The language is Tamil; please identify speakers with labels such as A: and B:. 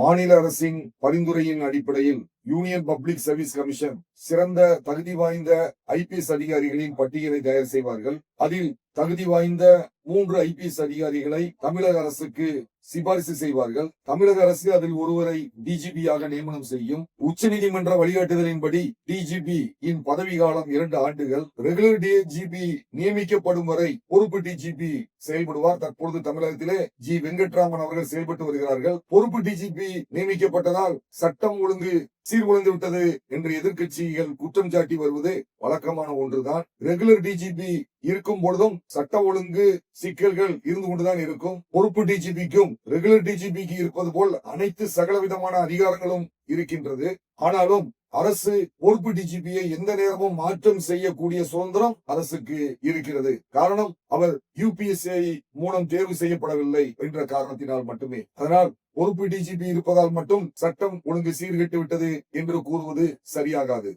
A: மாநில அரசின் பரிந்துரையின் அடிப்படையில் யூனியன் பப்ளிக் சர்வீஸ் கமிஷன் சிறந்த தகுதி வாய்ந்த ஐபிஎஸ் அதிகாரிகளின் பட்டியலை தயார் செய்வார்கள். அதில் தகுதி வாய்ந்த மூன்று ஐபிஎஸ் அதிகாரிகளை தமிழக அரசுக்கு சிபாரிசு செய்வார்கள். தமிழக அரசு அதில் ஒருவரை டிஜிபியாக நியமனம் செய்யும். உச்சநீதிமன்ற வழிகாட்டுதலின்படி டிஜிபி இன் பதவி காலம் இரண்டு ஆண்டுகள். ரெகுலர் டிஜிபி நியமிக்கப்படும் வரை பொறுப்பு டிஜிபி செயல்படுவார். தற்பொழுது தமிழகத்திலே ஜி வெங்கட்ராமன் அவர்கள் செயல்பட்டு வருகிறார்கள். பொறுப்பு டிஜிபி நியமிக்கப்பட்டதால் சட்டம் ஒழுங்கு சீர்குலைந்து விட்டது என்று எதிர்க்கட்சிகள் குற்றம் சாட்டி வருவது வழக்கமான ஒன்றுதான். ரெகுலர் டிஜிபி இருக்கும் பொழுதும் சட்ட ஒழுங்கு சிக்கல்கள் இருந்து கொண்டுதான் இருக்கும். பொறுப்பு டிஜிபிக்கும் ரெகுலர் டிஜிபிக்கு இருப்பது போல் அனைத்து சகல விதமான அதிகாரங்களும் இருக்கின்றது. ஆனாலும் அரசு பொறுப்பு டிஜிபியை எந்த நேரமும் மாற்றம் செய்யக்கூடிய சுதந்திரம் அரசுக்கு இருக்கிறது. காரணம் அவர் யூபிஎஸ்ஐ மூலம் தேர்வு செய்யப்படவில்லை என்ற காரணத்தினால் மட்டுமே. அதனால் பொறுப்பு டிஜிபி இருப்பதால் மட்டும் சட்டம் ஒழுங்கு சீர்கெட்டு விட்டது என்று கூறுவது சரியாகாது.